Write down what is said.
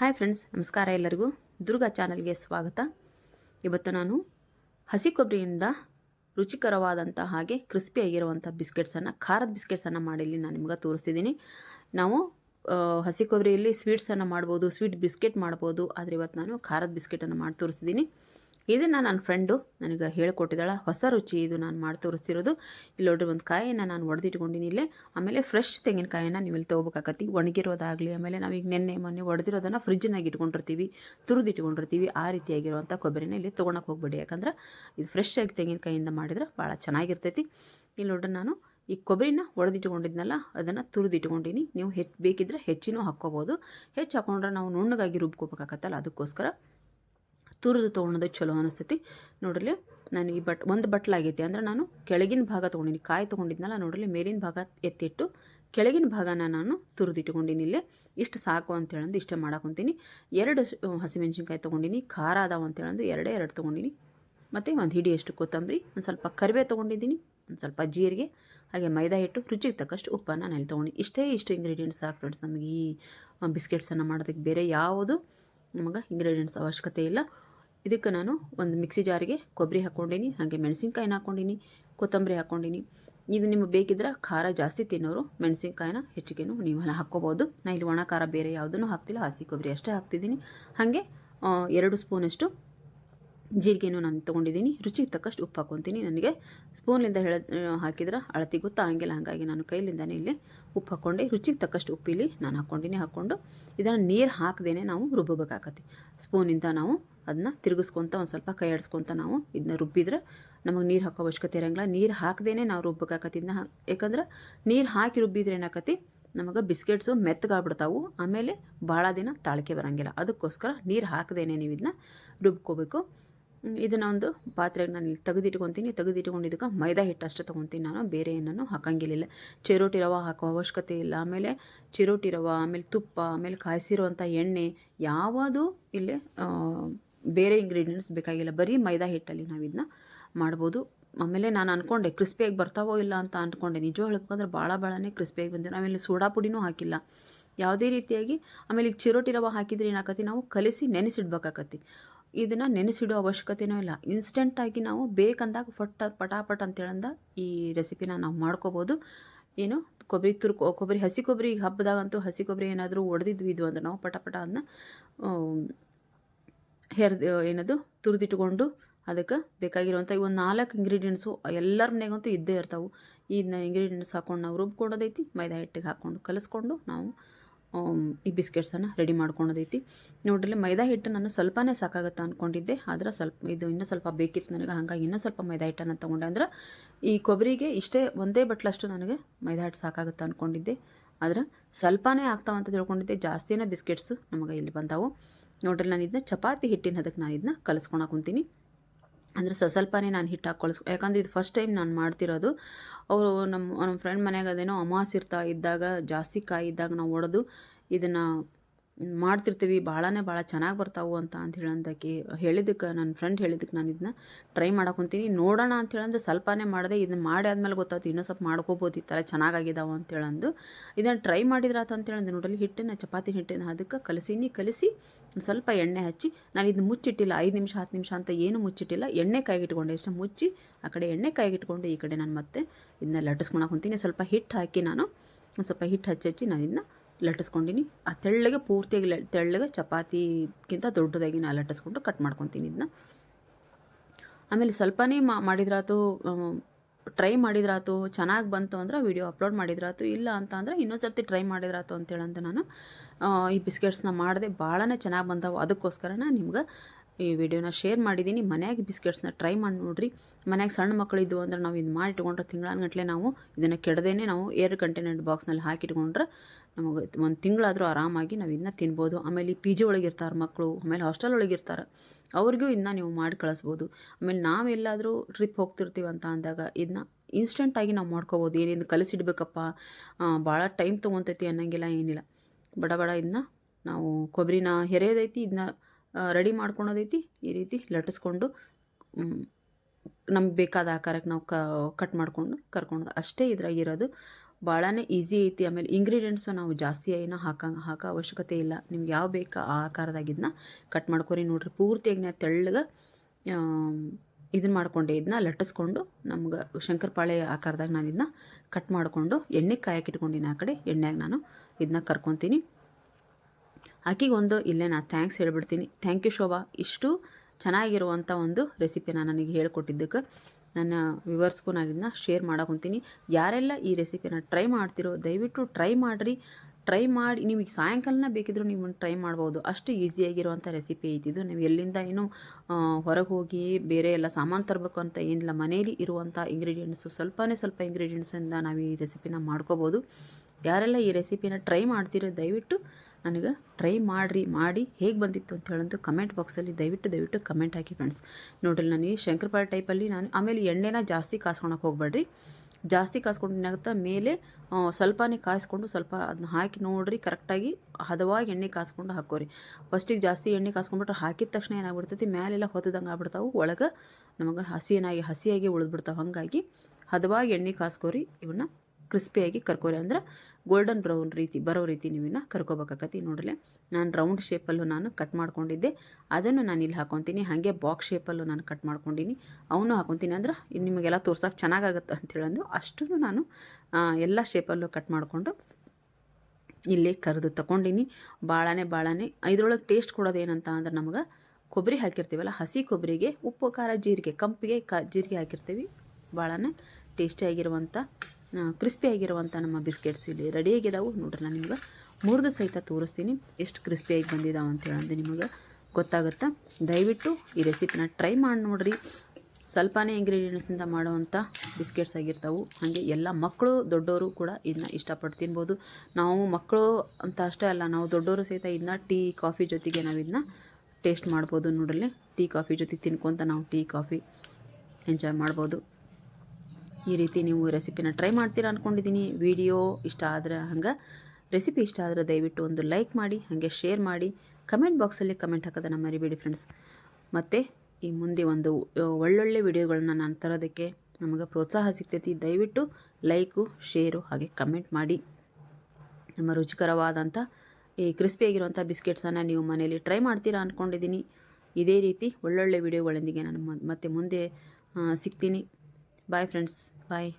Hi friends, ನಮಸ್ಕಾರ ಎಲ್ಲರಿಗೂ. ದುರ್ಗಾ ಚಾನಲ್ಗೆ ಸ್ವಾಗತ. ಇವತ್ತು ನಾನು ಹಸಿ ಕೊಬ್ಬರಿಯಿಂದ ರುಚಿಕರವಾದಂಥ ಹಾಗೆ ಕ್ರಿಸ್ಪಿಯಾಗಿರುವಂಥ ಬಿಸ್ಕೆಟ್ಸನ್ನು, ಖಾರದ ಬಿಸ್ಕೆಟ್ಸನ್ನು ಮಾಡಿ ಇಲ್ಲಿ ನಾನು ನಿಮ್ಗೆ ತೋರಿಸ್ತಿದ್ದೀನಿ. ನಾವು ಹಸಿ ಕೊಬ್ಬರಿಯಲ್ಲಿ ಸ್ವೀಟ್ಸನ್ನು ಮಾಡ್ಬೋದು, ಸ್ವೀಟ್ ಬಿಸ್ಕೆಟ್ ಮಾಡ್ಬೋದು, ಆದರೆ ಇವತ್ತು ನಾನು ಖಾರದ ಬಿಸ್ಕೆಟನ್ನು ಮಾಡಿ ತೋರಿಸ್ತಿದ್ದೀನಿ. ಇದನ್ನು ನನ್ನ ಫ್ರೆಂಡು ನನಗೆ ಹೇಳ್ಕೊಟ್ಟಿದ್ದಾಳೆ ಹೊಸ ರುಚಿ ಇದು ನಾನು ಮಾಡಿ ತೋರಿಸ್ತಿರೋದು. ಇಲ್ಲಿ ನೋಡ್ರಿ ಒಂದು ಕಾಯಿನ ನಾನು ಒಡೆದಿಟ್ಕೊಂಡಿನಿ ಇಲ್ಲೇ. ಆಮೇಲೆ ಫ್ರೆಶ್ ತೆಂಗಿನಕಾಯಿನ ನೀವು ಇಲ್ಲಿ ತೊಗೋಬೇಕಾಗತ್ತಿ ಒಣಗಿರೋದಾಗಲಿ, ಆಮೇಲೆ ನಾವೀಗ ನೆನ್ನೆ ಮೊನ್ನೆ ಒಡೆದಿರೋದನ್ನು ಫ್ರಿಜ್ನಾಗ ಇಟ್ಕೊಂಡಿರ್ತೀವಿ ತುರಿದು ಇಟ್ಕೊಂಡಿರ್ತೀವಿ ಆ ರೀತಿಯಾಗಿರುವಂಥ ಕೊಬ್ಬರಿನ ಇಲ್ಲಿ ತೊಗೊಳಕ್ಕೆ ಹೋಗ್ಬೇಡಿ. ಯಾಕಂದ್ರೆ ಇದು ಫ್ರೆಶ್ ಆಗಿ ತೆಂಗಿನಕಾಯಿಯಿಂದ ಮಾಡಿದ್ರೆ ಭಾಳ ಚೆನ್ನಾಗಿರ್ತೈತಿ. ಇಲ್ಲಿ ನೋಡ್ರಿ ನಾನು ಈ ಕೊಬ್ಬರಿನ ಒಡೆದಿಟ್ಕೊಂಡಿದ್ನಲ್ಲ, ಅದನ್ನು ತುರಿದಿಟ್ಕೊಂಡಿನಿ. ನೀವು ಹೆಚ್ಚು ಬೇಕಿದ್ರೆ ಹೆಚ್ಚಿನೂ ಹಾಕ್ಕೋಬೋದು. ಹೆಚ್ಚು ಹಾಕೊಂಡ್ರೆ ನಾವು ನುಣ್ಣಗಾಗಿ ರುಬ್ಕೋಬೇಕಾಗತ್ತಲ್ಲ ಅದಕ್ಕೋಸ್ಕರ. ತುರಿದು ತೊಗೊಳೋದು ಚಲೋ ಅನಿಸ್ತೈತಿ. ನೋಡ್ರಿ ನಾನು ಈ ಬಟ್, ಒಂದು ಬಟ್ಲಾಗೈತಿ ಅಂದ್ರೆ ನಾನು ಕೆಳಗಿನ ಭಾಗ ತೊಗೊಂಡಿನಿ. ಕಾಯಿ ತೊಗೊಂಡಿದ್ನಲ್ಲ ನೋಡ್ರಿ ಮೇಲಿನ ಭಾಗ ಎತ್ತಿಟ್ಟು ಕೆಳಗಿನ ಭಾಗನ ನಾನು ತುರಿದಿಟ್ಕೊಂಡಿನಿ ಇಲ್ಲೇ. ಇಷ್ಟು ಸಾಕು ಅಂತೇಳಂದು ಇಷ್ಟೇ ಮಾಡಾಕೊಂತೀನಿ. ಎರಡು ಹಸಿ ಹಸಿಮೆಣ್ಸಿನ್ಕಾಯಿ ತೊಗೊಂಡಿನಿ, ಖಾರ ಅದಾವ ಅಂತೇಳಂದು ಎರಡೇ ಎರಡು ತೊಗೊಂಡಿನಿ. ಮತ್ತು ಒಂದು ಹಿಡಿಯಷ್ಟು ಕೊತ್ತಂಬರಿ, ಒಂದು ಸ್ವಲ್ಪ ಕರಿಬೇವು ತೊಗೊಂಡಿದ್ದೀನಿ, ಒಂದು ಸ್ವಲ್ಪ ಜೀರಿಗೆ, ಹಾಗೆ ಮೈದಾ ಹಿಟ್ಟು, ರುಚಿಗೆ ತಕ್ಕಷ್ಟು ಉಪ್ಪನ್ನು ನಾನು ಇಲ್ಲಿ ತೊಗೊಂಡು ಇಷ್ಟೇ ಇಷ್ಟು ಇಂಗ್ರೀಡಿಯೆಂಟ್ಸ್ ಸಾಕು ಫ್ರೆಂಡ್ಸ್ ನಮಗೆ ಈ ಬಿಸ್ಕೆಟ್ಸನ್ನು ಮಾಡೋದಕ್ಕೆ ಬೇರೆ ಯಾವುದು ನಮಗೆ ಇಂಗ್ರೀಡಿಯೆಂಟ್ಸ್ ಅವಶ್ಯಕತೆ ಇಲ್ಲ. ಇದಕ್ಕೆ ನಾನು ಒಂದು ಮಿಕ್ಸಿ ಜಾರಿಗೆ ಕೊಬ್ಬರಿ ಹಾಕ್ಕೊಂಡೀನಿ, ಹಾಗೆ ಮೆಣಸಿನ್ಕಾಯಿನ ಹಾಕ್ಕೊಂಡೀನಿ, ಕೊತ್ತಂಬರಿ ಹಾಕ್ಕೊಂಡೀನಿ. ಇದು ನಿಮಗೆ ಬೇಕಿದ್ರೆ ಖಾರ ಜಾಸ್ತಿ ತಿನ್ನೋರು ಮೆಣಸಿನ್ಕಾಯಿನ ಹೆಚ್ಚಿಗೆನೂ ನೀವು ಹಾಕ್ಕೋಬೋದು. ನಾನು ಇಲ್ಲಿ ಒಣ ಖಾರ ಬೇರೆ ಯಾವುದನ್ನು ಹಾಕ್ತಿಲ್ಲ, ಹಸಿ ಕೊಬ್ಬರಿ ಅಷ್ಟೇ ಹಾಕ್ತಿದ್ದೀನಿ. ಹಾಗೆ ಎರಡು ಸ್ಪೂನಷ್ಟು ಜೀರಿಗೆನೂ ನಾನು ತೊಗೊಂಡಿದ್ದೀನಿ. ರುಚಿಗೆ ತಕ್ಕಷ್ಟು ಉಪ್ಪು ಹಾಕ್ಕೊತೀನಿ. ನನಗೆ ಸ್ಪೂನ್ಲಿಂದ ಹೇಳ ಹಾಕಿದ್ರೆ ಅಳತಿ ಗೊತ್ತಾ ಹಂಗಿಲ್ಲ, ಹಾಗಾಗಿ ನಾನು ಕೈಲಿಂದನೇ ಇಲ್ಲಿ ಉಪ್ಪು ಹಾಕ್ಕೊಂಡೆ. ರುಚಿಗೆ ತಕ್ಕಷ್ಟು ಉಪ್ಪಿಲಿ ನಾನು ಹಾಕ್ಕೊಂಡಿನಿ, ಹಾಕ್ಕೊಂಡು ಇದನ್ನು ನೀರು ಹಾಕದೇನೆ ನಾವು ರುಬ್ಬಬೇಕಾಕತಿ. ಸ್ಪೂನಿಂದ ನಾವು ಅದನ್ನ ತಿರುಗಿಸ್ಕೊತ ಒಂದು ಸ್ವಲ್ಪ ಕೈ ಆಡಿಸ್ಕೊತ ನಾವು ಇದನ್ನ ರುಬ್ಬಿದ್ರೆ ನಮಗೆ ನೀರು ಹಾಕೋ ಅವಶ್ಯಕತೆ ಇರಂಗಿಲ್ಲ. ನೀರು ಹಾಕದೇನೆ ನಾವು ರುಬ್ಬಬೇಕಾಕತಿ ಇದನ್ನ ಯಾಕಂದ್ರೆ ನೀರು ಹಾಕಿ ರುಬ್ಬಿದ್ರೆ ಏನಾಕತಿ ನಮಗೆ ಬಿಸ್ಕೆಟ್ಸು ಮೆತ್ತಗಾಗ್ಬಿಡ್ತಾವು. ಆಮೇಲೆ ಭಾಳ ದಿನ ತಾಳಿಕೆ ಬರೋಂಗಿಲ್ಲ. ಅದಕ್ಕೋಸ್ಕರ ನೀರು ಹಾಕದೇನೆ ನೀವು ಇದನ್ನ ರುಬ್ಕೋಬೇಕು. ಇದನ್ನ ಒಂದು ಪಾತ್ರೆಗೆ ನಾನು ಇಲ್ಲಿ ತೆಗೆದಿಟ್ಕೊತೀನಿ. ತೆಗೆದಿಟ್ಕೊಂಡಿದ್ದಕ್ಕೆ ಮೈದಾ ಹಿಟ್ಟು ಅಷ್ಟು ತೊಗೊತೀನಿ ನಾನು. ಬೇರೆ ಏನನ್ನು ಹಾಕಂಗಿಲ್ಲ ಚಿರೋಟಿ ರವೆ ಹಾಕೋ ಅವಶ್ಯಕತೆ ಇಲ್ಲ. ಆಮೇಲೆ ಚಿರೋಟಿ ರವೆ, ಆಮೇಲೆ ತುಪ್ಪ, ಆಮೇಲೆ ಕಾಯಿಸಿರುವಂಥ ಎಣ್ಣೆ ಯಾವುದು ಇಲ್ಲಿ ಬೇರೆ ಇಂಗ್ರೀಡಿಯೆಂಟ್ಸ್ ಬೇಕಾಗಿಲ್ಲ. ಬರೀ ಮೈದಾ ಹಿಟ್ಟಲ್ಲಿ ನಾವು ಇದನ್ನ ಮಾಡ್ಬೋದು. ಆಮೇಲೆ ನಾನು ಅಂದ್ಕೊಂಡೆ ಕ್ರಿಸ್ಪಿಯಾಗಿ ಬರ್ತಾವೋ ಇಲ್ಲ ಅಂತ ಅಂದ್ಕೊಂಡೆ ನಿಜ ಹೇಳ್ಬೇಕಂದ್ರೆ ಭಾಳ ಭಾಳನೇ ಕ್ರಿಸ್ಪಿಯಾಗಿ ಬಂದಿದೆ. ಆಮೇಲೆ ಸೋಡಾ ಪುಡಿನೂ ಹಾಕಿಲ್ಲ. ಯಾವುದೇ ರೀತಿಯಾಗಿ, ಆಮೇಲೆ ಈಗ ಚಿರೋಟಿ ರವ ಹಾಕಿದ್ರೆ ಏನಾಕತಿ ನಾವು ಕಲಿಸಿ ನೆನೆಸಿಡ್ಬೇಕಾಕತಿ ಇದನ್ನು ನೆನೆಸಿಡೋ ಅವಶ್ಯಕತೆಯೂ ಇಲ್ಲ. ಇನ್ಸ್ಟೆಂಟಾಗಿ ನಾವು ಬೇಕಂದಾಗ ಫಟ್, ಪಟಾಪಟ್ ಅಂತೇಳಂದ ಈ ರೆಸಿಪಿನ ನಾವು ಮಾಡ್ಕೋಬೋದು. ಏನು, ಕೊಬ್ಬರಿ ತುರ್ಕೊ, ಕೊಬ್ಬರಿ, ಹಸಿ ಕೊಬ್ಬರಿ ಹಬ್ಬದಾಗಂತೂ ಹಸಿ ಕೊಬ್ಬರಿ ಏನಾದರೂ ಒಡೆದಿದ್ವಿ ಇದು ಅಂದ್ರೆ ನಾವು ಪಟ ಪಟ ಅದನ್ನ ಹೆರ್ದು ಏನದು ತುರಿದಿಟ್ಕೊಂಡು ಅದಕ್ಕೆ ಬೇಕಾಗಿರುವಂಥ ಒಂದು ನಾಲ್ಕು ಇಂಗ್ರೀಡಿಯೆಂಟ್ಸು ಎಲ್ಲರ ಮನೆಗಂತೂ ಇದ್ದೇ ಇರ್ತಾವೆ. ಇದನ್ನ ಇಂಗ್ರೀಡಿಯೆಂಟ್ಸ್ ಹಾಕೊಂಡು ನಾವು ರುಬ್ಕೊಂಡೋದೈತಿ, ಮೈದಾ ಹಿಟ್ಟಿಗೆ ಹಾಕ್ಕೊಂಡು ಕಲಿಸ್ಕೊಂಡು ನಾವು ಈ ಬಿಸ್ಕೆಟ್ಸನ್ನು ರೆಡಿ ಮಾಡ್ಕೊಳೋದೈತಿ ನೋಡ್ರಿ ಮೈದಾ ಹಿಟ್ಟು ನಾನು ಸ್ವಲ್ಪನೇ ಸಾಕಾಗುತ್ತೆ ಅಂದ್ಕೊಂಡಿದ್ದೆ ಆದ್ರೆ ಸ್ವಲ್ಪ ಇದು ಇನ್ನೂ ಸ್ವಲ್ಪ ಬೇಕಿತ್ತು ನನಗೆ, ಹಾಗಾಗಿ ಇನ್ನೂ ಸ್ವಲ್ಪ ಮೈದಾ ಹಿಟ್ಟನ್ನು ತೊಗೊಂಡೆ. ಅಂದ್ರೆ ಈ ಕೊಬ್ಬರಿಗೆ ಇಷ್ಟೇ ಒಂದೇ ಬಟ್ಲಷ್ಟು ನನಗೆ ಮೈದಾ ಹಿಟ್ಟು ಸಾಕಾಗುತ್ತೆ ಅಂದ್ಕೊಂಡಿದ್ದೆ ಆದ್ರೆ ಸ್ವಲ್ಪನೇ ಆಗ್ತಾವಂತ ತಿಳ್ಕೊಂಡಿದ್ದೆ, ಜಾಸ್ತಿನೇ ಬಿಸ್ಕೆಟ್ಸು ನಮಗೆ ಇಲ್ಲಿ ಬಂದಾವು. ನೋಡ್ರಿ ನಾನು ಇದನ್ನ ಚಪಾತಿ ಹಿಟ್ಟಿನ ಅದಕ್ಕೆ ನಾನು ಇದನ್ನ ಕಲಿಸ್ಕೊಳಕ್ಕೆ ಕುಂತೀನಿ. ಅಂದರೆ ಸ ಸ್ವಲ್ಪನೇ ನಾನು ಹಿಟ್ಟು ಹಾಕ್ಕೊಳ್ಸ್ ಯಾಕಂದ್ರೆ ಇದು ಫಸ್ಟ್ ಟೈಮ್ ನಾನು ಮಾಡ್ತಿರೋದು. ಅವರು ನಮ್ಮ ನಮ್ಮ ಫ್ರೆಂಡ್ ಮನ್ಯಾಗ ಅದೇನೋ ಅಮಾಸ್ ಇರ್ತಾ ಇದ್ದಾಗ, ಜಾಸ್ತಿ ಕಾಯಿ ಇದ್ದಾಗ ನಾವು ಒಡೆದು ಇದನ್ನು ಮಾಡ್ತಿರ್ತೀವಿ ಭಾಳನೇ ಭಾಳ ಚೆನ್ನಾಗಿ ಬರ್ತಾವು ಅಂತ ಅಂತ ಹೇಳಂದಕ್ಕೆ, ಹೇಳಿದ್ದಕ್ಕೆ ನನ್ನ ಫ್ರೆಂಡ್ ಹೇಳಿದ್ದಕ್ಕೆ ನಾನು ಇದನ್ನ ಟ್ರೈ ಮಾಡಕೊಂತೀನಿ ನೋಡೋಣ ಅಂತ ಹೇಳಂದ್ರೆ ಸ್ವಲ್ಪನೇ ಮಾಡಿದೆ ಇದನ್ನ ಮಾಡಿ ಆದ್ಮೇಲೆ ಗೊತ್ತಾಯ್ತು ಇನ್ನೂ ಸ್ವಲ್ಪ ಮಾಡ್ಕೋಬೋದು ಈ ಥರ ಅಂತ ಅಂತೇಳಂದು ಇದನ್ನು ಟ್ರೈ ಮಾಡಿದ್ರಾತ ಅಂತೇಳಂದು ನೋಡಲಿ ಹಿಟ್ಟನ್ನ ಚಪಾತಿ ಹಿಟ್ಟಿನ ಅದಕ್ಕೆ ಕಲಸೀನಿ, ಕಲಿಸಿ ಸ್ವಲ್ಪ ಎಣ್ಣೆ ಹಚ್ಚಿ, ನಾನು ಇದನ್ನ ಮುಚ್ಚಿಟ್ಟಿಲ್ಲ, ಐದು ನಿಮಿಷ, ಹತ್ತು ನಿಮಿಷ ಅಂತ ಏನು ಮುಚ್ಚಿಟ್ಟಿಲ್ಲ, ಎಣ್ಣೆ ಕಾಯಿಗಿಟ್ಕೊಂಡೆ, ಎಷ್ಟು ಮುಚ್ಚಿ ಆ ಕಡೆ ಎಣ್ಣೆ ಕಾಯಿಗಿಟ್ಕೊಂಡು ಈ ಕಡೆ ನಾನು ಮತ್ತೆ ಇದನ್ನ ಲಟ್ಟಿಸ್ಕೊಳಕ್ಕೆ ಹೊಂತೀನಿ. ಸ್ವಲ್ಪ ಹಿಟ್ಟು ಹಾಕಿ ನಾನು, ಸ್ವಲ್ಪ ಹಿಟ್ಟು ಹಚ್ಚಿ ನಾನು ಇದನ್ನ ಲಟ್ಟಿಸ್ಕೊಂಡಿನಿ. ಆ ತೆಳ್ಳಗೆ ಪೂರ್ತಿಯಾಗಿ ತೆಳ್ಳಗೆ ಚಪಾತಿಗಿಂತ ದೊಡ್ಡದಾಗಿ ನಾನು ಲಟ್ಟಿಸ್ಕೊಂಡು ಕಟ್ ಮಾಡ್ಕೊತೀನಿ ಇದನ್ನ ಆಮೇಲೆ ಸ್ವಲ್ಪನೇ ಮಾಡಿದ್ರಾತು ಟ್ರೈ ಮಾಡಿದ್ರಾತು, ಚೆನ್ನಾಗಿ ಬಂತು ಅಂದ್ರೆ ವಿಡಿಯೋ ಅಪ್ಲೋಡ್ ಮಾಡಿದ್ರಾತು, ಇಲ್ಲ ಅಂತ ಅಂದ್ರೆ ಇನ್ನೊಂದು ಸರ್ತಿ ಟ್ರೈ ಮಾಡಿದ್ರಾತು ಅಂತೇಳಂತ ನಾನು ಈ ಬಿಸ್ಕೆಟ್ಸ್ನ ಮಾಡಿದೆ ಭಾಳನೇ ಚೆನ್ನಾಗಿ ಬಂದವು. ಅದಕ್ಕೋಸ್ಕರನ ನಿಮ್ಗೆ ಈ ವಿಡಿಯೋನ ಶೇರ್ ಮಾಡಿದ್ದೀನಿ. ಮನೆಯಾಗಿ ಬಿಸ್ಕೆಟ್ಸ್ನ ಟ್ರೈ ಮಾಡಿ ನೋಡ್ರಿ. ಮನೆಯಾಗೆ ಸಣ್ಣ ಮಕ್ಕಳು ಇದ್ವು ಅಂದ್ರೆ ನಾವು ಇದು ಮಾಡಿ ಇಟ್ಕೊಂಡ್ರೆ ತಿಂಗಳಾನ್ಗಟ್ಲೆ ನಾವು ಇದನ್ನು ಕೆಡದೇನೆ ನಾವು ಏರ್ ಕಂಟೈನರ್ ಬಾಕ್ಸ್ನಲ್ಲಿ ಹಾಕಿಟ್ಕೊಂಡ್ರೆ ನಮಗೆ ಒಂದು ತಿಂಗಳಾದರೂ ಆರಾಮಾಗಿ ನಾವು ಇದನ್ನ ತಿನ್ಬೋದು. ಆಮೇಲೆ ಪಿ ಜಿ ಒಳಗಿರ್ತಾರೆ ಮಕ್ಕಳು ಆಮೇಲೆ ಹಾಸ್ಟೆಲ್ ಒಳಗಿರ್ತಾರೆ, ಅವ್ರಿಗೂ ಇದನ್ನ ನೀವು ಮಾಡಿ ಕಳಿಸ್ಬೋದು. ಆಮೇಲೆ ನಾವೆಲ್ಲಾದರೂ ಟ್ರಿಪ್ ಹೋಗ್ತಿರ್ತೀವಿ ಅಂತ ಅಂದಾಗ ಇದನ್ನ ಇನ್ಸ್ಟೆಂಟಾಗಿ ನಾವು ಮಾಡ್ಕೋಬೋದು. ಏನಿದು ಕಲಿಸಿಡ್ಬೇಕಪ್ಪ? ಭಾಳ ಟೈಮ್ ತೊಗೊತೈತಿ ಅನ್ನೋಂಗಿಲ್ಲ, ಏನಿಲ್ಲ. ಬಡ ಬಡ ಇದನ್ನ ನಾವು ಕೊಬ್ಬರಿನ ಹೆರೆಯೋದೈತಿ ಇದನ್ನ ರೆಡಿ ಮಾಡ್ಕೊಳೋದೈತಿ. ಈ ರೀತಿ ಲಟ್ಟಿಸ್ಕೊಂಡು ನಮ್ಗೆ ಬೇಕಾದ ಆಕಾರಕ್ಕೆ ನಾವು ಕಟ್ ಮಾಡಿಕೊಂಡು ಕರ್ಕೊಂಡು ಅಷ್ಟೇ ಇದ್ರಾಗಿರೋದು ಭಾಳನೇ ಈಸಿ ಐತಿ. ಆಮೇಲೆ ಇಂಗ್ರೀಡಿಯೆಂಟ್ಸು ನಾವು ಜಾಸ್ತಿ ಏನೋ ಹಾಕ, ಹಾಕೋ ಅವಶ್ಯಕತೆ ಇಲ್ಲ. ನಿಮ್ಗೆ ಯಾವ ಬೇಕು ಆ ಆಕಾರದಾಗಿದ್ದನ್ನ ಕಟ್ ಮಾಡ್ಕೊರಿ ನೋಡ್ರಿ. ಪೂರ್ತಿಯಾಗಿ ನಾ ತೆಳ್ಳಗೆ ಇದನ್ನ ಮಾಡ್ಕೊಂಡೆ. ಇದನ್ನ ಲಟ್ಟಿಸ್ಕೊಂಡು ನಮ್ಗೆ ಶಂಕರಪಾಳೆ ಆಕಾರದಾಗ ನಾನು ಇದನ್ನ ಕಟ್ ಮಾಡಿಕೊಂಡು ಎಣ್ಣೆ ಕಾಯಕ್ಕೆ ಇಟ್ಕೊಂಡಿನ ಆ ಕಡೆ. ಎಣ್ಣೆಗೆ ನಾನು ಇದನ್ನ ಕರ್ಕೊತೀನಿ. ಆಕಿಗೆ ಒಂದು ಇಲ್ಲೇ ನಾನು ಥ್ಯಾಂಕ್ಸ್ ಹೇಳ್ಬಿಡ್ತೀನಿ. Thank you Shobha. ಇಷ್ಟು ಚೆನ್ನಾಗಿರುವಂಥ ಒಂದು ರೆಸಿಪಿನ ನನಗೆ ಹೇಳ್ಕೊಟ್ಟಿದ್ದಕ್ಕೆ. ನನ್ನ ವಿವರ್ಸ್ಗೂ ನಾನು ಇದನ್ನ ಶೇರ್ ಮಾಡೋಕೊಂತೀನಿ. ಯಾರೆಲ್ಲ ಈ ರೆಸಿಪಿನ ಟ್ರೈ ಮಾಡ್ತಿರೋ, ದಯವಿಟ್ಟು ಟ್ರೈ ಮಾಡಿರಿ. ಟ್ರೈ ಮಾಡಿ, ನಿಮಗೆ ಸಾಯಂಕಾಲನ ಬೇಕಿದ್ರೂ ನೀವು ಟ್ರೈ ಮಾಡ್ಬೋದು. ಅಷ್ಟು ಈಸಿಯಾಗಿರುವಂಥ ರೆಸಿಪಿ ಐತಿದು ನೀವು ಎಲ್ಲಿಂದ ಏನು ಹೊರಗೆ ಹೋಗಿ ಬೇರೆ ಎಲ್ಲ ಸಾಮಾನು ತರಬೇಕು ಅಂತ ಏನಿಲ್ಲ. ಮನೇಲಿ ಇರುವಂಥ ಇಂಗ್ರೀಡಿಯೆಂಟ್ಸು ಸ್ವಲ್ಪನೇ ಸ್ವಲ್ಪ ಇಂಗ್ರೀಡಿಯೆಂಟ್ಸಿಂದ ನಾವು ಈ ರೆಸಿಪಿನ ಮಾಡ್ಕೋಬೋದು. ಯಾರೆಲ್ಲ ಈ ರೆಸಿಪಿನ ಟ್ರೈ ಮಾಡ್ತಿರೋ, ದಯವಿಟ್ಟು ನನಗೆ ಟ್ರೈ ಮಾಡಿರಿ, ಮಾಡಿ ಹೇಗೆ ಬಂದಿತ್ತು ಅಂತ ಹೇಳಂತೂ ಕಮೆಂಟ್ ಬಾಕ್ಸಲ್ಲಿ ದಯವಿಟ್ಟು ದಯವಿಟ್ಟು ಕಮೆಂಟ್ ಹಾಕಿ ಫ್ರೆಂಡ್ಸ್ ನೋಡಿರಿ ನನಗೆ ಶಂಕರಪಾಳ ಟೈಪಲ್ಲಿ ನಾನು, ಆಮೇಲೆ ಎಣ್ಣೆನ ಜಾಸ್ತಿ ಕಾಸ್ಕೊಳಕ್ಕೆ ಹೋಗ್ಬೇಡ್ರಿ. ಜಾಸ್ತಿ ಕಾಸ್ಕೊಂಡು ಏನಾಗುತ್ತೆ? ಮೇಲೆ ಸ್ವಲ್ಪನೇ ಕಾಯಿಸ್ಕೊಂಡು ಸ್ವಲ್ಪ ಅದನ್ನ ಹಾಕಿ ನೋಡ್ರಿ ಕರೆಕ್ಟಾಗಿ ಹದವಾಗಿ ಎಣ್ಣೆ ಕಾಸ್ಕೊಂಡು ಹಾಕೋರಿ. ಫಸ್ಟಿಗೆ ಜಾಸ್ತಿ ಎಣ್ಣೆ ಕಾಸ್ಕೊಂಡ್ಬಿಟ್ರೆ ಹಾಕಿದ ತಕ್ಷಣ ಏನಾಗ್ಬಿಡ್ತೈತಿ? ಮೇಲೆಲ್ಲ ಹೊತ್ತದಂಗೆ ಆಗ್ಬಿಡ್ತಾವೆ. ಒಳಗೆ ನಮಗೆ ಹಸಿನಾಗಿ ಹಸಿಯಾಗಿ ಉಳಿದ್ಬಿಡ್ತಾವೆ. ಹಾಗಾಗಿ ಹದವಾಗಿ ಎಣ್ಣೆ ಕಾಸ್ಕೋರಿ, ಇವನ್ನ ಕ್ರಿಸ್ಪಿಯಾಗಿ ಕರ್ಕೋರಿ. ಅಂದ್ರೆ ಗೋಲ್ಡನ್ ಬ್ರೌನ್ ರೀತಿ, ಬರೋ ರೀತಿ ನೀವಿನ್ನ ಕರ್ಕೋಬೇಕಾಕತಿ ನೋಡ್ರಿ ನಾನು ರೌಂಡ್ ಶೇಪಲ್ಲೂ ನಾನು ಕಟ್ ಮಾಡ್ಕೊಂಡಿದ್ದೆ. ಅದನ್ನು ನಾನು ಇಲ್ಲಿ ಹಾಕೊತೀನಿ. ಹಾಗೆ ಬಾಕ್ಸ್ ಶೇಪಲ್ಲೂ ನಾನು ಕಟ್ ಮಾಡ್ಕೊಂಡಿನಿ. ಅವನು ಹಾಕೊತೀನಿ. ಅಂದ್ರೆ ನಿಮಗೆಲ್ಲ ತೋರ್ಸೋಕೆ ಚೆನ್ನಾಗಾಗುತ್ತೆ ಅಂತೇಳಂದು ಅಷ್ಟೂ ನಾನು ಎಲ್ಲ ಶೇಪಲ್ಲೂ ಕಟ್ ಮಾಡಿಕೊಂಡು ಇಲ್ಲಿ ಕರೆದು ತಗೊಂಡಿನಿ ಭಾಳನೇ ಭಾಳನೇ ಇದ್ರೊಳಗೆ ಟೇಸ್ಟ್ ಕೊಡೋದು ಏನಂತ ಅಂದ್ರೆ ನಮಗೆ ಕೊಬ್ಬರಿ ಹಾಕಿರ್ತೀವಲ್ಲ, ಹಸಿ ಕೊಬ್ಬರಿಗೆ ಉಪ್ಪು, ಖಾರ, ಜೀರಿಗೆ, ಕಂಪಿಗೆ, ಕ, ಜೀರಿಗೆ ಹಾಕಿರ್ತೀವಿ. ಭಾಳನೇ ಟೇಸ್ಟಿಯಾಗಿರುವಂಥ ಕ್ರಿಸ್ಪಿ ಆಗಿರುವಂಥ ನಮ್ಮ ಬಿಸ್ಕೆಟ್ಸ್ ಇಲ್ಲಿ ರೆಡಿಯಾಗಿದ್ದಾವೆ ನೋಡ್ರಿ ನಾನು ನಿಮ್ಗೆ ಮೂರ್ದು ಸಹಿತ ತೋರಿಸ್ತೀನಿ. ಎಷ್ಟು ಕ್ರಿಸ್ಪಿಯಾಗಿ ಬಂದಿದ್ದಾವೆ ಅಂತೇಳಂದು ನಿಮಗೆ ಗೊತ್ತಾಗುತ್ತೆ? ದಯವಿಟ್ಟು ಈ ರೆಸಿಪಿನ ಟ್ರೈ ಮಾಡಿ ನೋಡ್ರಿ. ಸ್ವಲ್ಪನೇ ಇಂಗ್ರೀಡಿಯೆಂಟ್ಸಿಂದ ಮಾಡುವಂಥ ಬಿಸ್ಕೆಟ್ಸ್ ಆಗಿರ್ತಾವೆ. ಹಾಗೆ ಎಲ್ಲ ಮಕ್ಕಳು ದೊಡ್ಡವರು ಕೂಡ ಇದನ್ನ ಇಷ್ಟಪಟ್ಟು ತಿನ್ಬೋದು. ನಾವು ಮಕ್ಕಳು ಅಂತ ಅಷ್ಟೇ ಅಲ್ಲ, ನಾವು ದೊಡ್ಡವರು ಸಹಿತ ಇದನ್ನ ಟೀ, ಕಾಫಿ ಜೊತೆಗೆ ನಾವು ಇದನ್ನ ಟೇಸ್ಟ್ ಮಾಡ್ಬೋದು ನೋಡಲಿ ಟೀ, ಕಾಫಿ ಜೊತೆ ತಿನ್ಕೊತ ನಾವು ಟೀ, ಕಾಫಿ ಎಂಜಾಯ್ ಮಾಡ್ಬೋದು. ಈ ರೀತಿ ನೀವು ರೆಸಿಪಿನ ಟ್ರೈ ಮಾಡ್ತೀರಾ ಅಂದ್ಕೊಂಡಿದ್ದೀನಿ ವಿಡಿಯೋ ಇಷ್ಟ ಆದರೆ ಹಂಗೆ. ರೆಸಿಪಿ ಇಷ್ಟ ಆದರೆ ದಯವಿಟ್ಟು ಒಂದು ಲೈಕ್ ಮಾಡಿ, ಹಾಗೆ ಶೇರ್ ಮಾಡಿ. ಕಮೆಂಟ್ ಬಾಕ್ಸಲ್ಲಿ ಕಮೆಂಟ್ ಹಾಕೋದನ್ನು ಮರಿಬೇಡಿ ಫ್ರೆಂಡ್ಸ್ ಮತ್ತು ಈ ಮುಂದೆ ಒಂದು ಒಳ್ಳೊಳ್ಳೆ ವಿಡಿಯೋಗಳನ್ನ ನಾನು ತರೋದಕ್ಕೆ ನಮಗೆ ಪ್ರೋತ್ಸಾಹ ಸಿಗ್ತೈತಿ. ದಯವಿಟ್ಟು ಲೈಕು ಶೇರು ಹಾಗೆ ಕಮೆಂಟ್ ಮಾಡಿ. ನಮ್ಮ ರುಚಿಕರವಾದಂಥ ಈ ಕ್ರಿಸ್ಪಿಯಾಗಿರುವಂಥ ಬಿಸ್ಕೆಟ್ಸನ್ನು ನೀವು ಮನೆಯಲ್ಲಿ ಟ್ರೈ ಮಾಡ್ತೀರಾ ಅಂದ್ಕೊಂಡಿದ್ದೀನಿ ಇದೇ ರೀತಿ ಒಳ್ಳೊಳ್ಳೆ ವಿಡಿಯೋಗಳೊಂದಿಗೆ ನಾನು ಮತ್ತೆ ಮುಂದೆ ಸಿಗ್ತೀನಿ. Bye friends bye